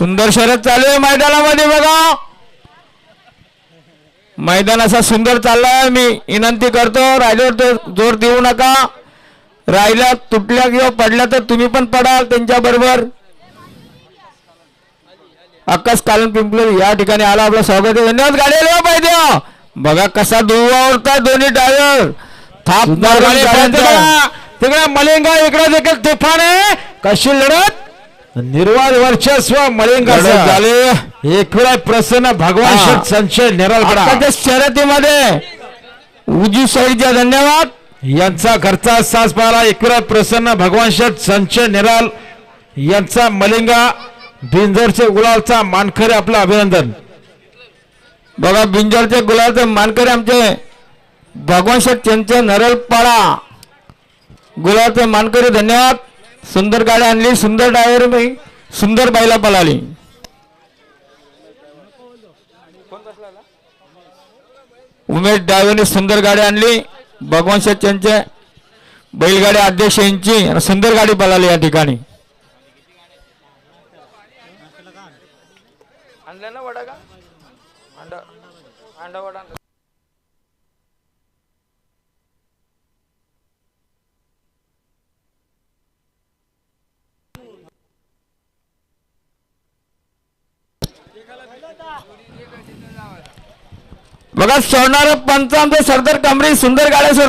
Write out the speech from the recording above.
सुंदर शरद चालू आहे मैदानामध्ये बघा. मैदान असा सुंदर चाललाय मी विनंती करतो राहिल्यावर तो जोर देऊ नका. राहिल्या तुटल्या किंवा पडल्या तर तुम्ही पण पडाल त्यांच्या बरोबर आकाश कालन पिंपळे या ठिकाणी आला आपलं स्वागत आहे. धन्यवाद गाडी आली पाहिजे. बघा कसा दुवावरताय दोन्ही टायर थाप. तिकडे मलिंगा इकडे देखील तुफान आहे. कशी लढत? निर्वाद वर्चस्व लढत मलिंगा झाली. एक वेळा प्रसन्न भगवान. शेठ संशय निरालपडा आताच्या शर्यतीमध्ये उजू साईडच्या धन्यवाद. यांचा घरचा सास पाहला एक वेळा प्रसन्न भगवान शेठ संशय निराल यांचा मलिंगा. बिंजरचे गुलालचा मानखरे आपलं अभिनंदन. बघा बिंजरचे गुलाबचे मानकरी आमचे भगवान शेठ त्यांचे नरलपाडा गुलाबचे मानकरी धन्यवाद. सुंदर गाडी आणली सुंदर ड्रायव्हर मी सुंदर बाईला पळाली. उमेश ड्रायव्हरने सुंदर गाडी आणली भगवान शेठ यांचे बैलगाडी अध्यक्ष यांची सुंदर गाडी पळाली या ठिकाणी. आणलं ना वडा का? अंडा अंडा वडा बघा सोडणार पंचांचे सरदार कमरी सुंदर गाड्या सोडतात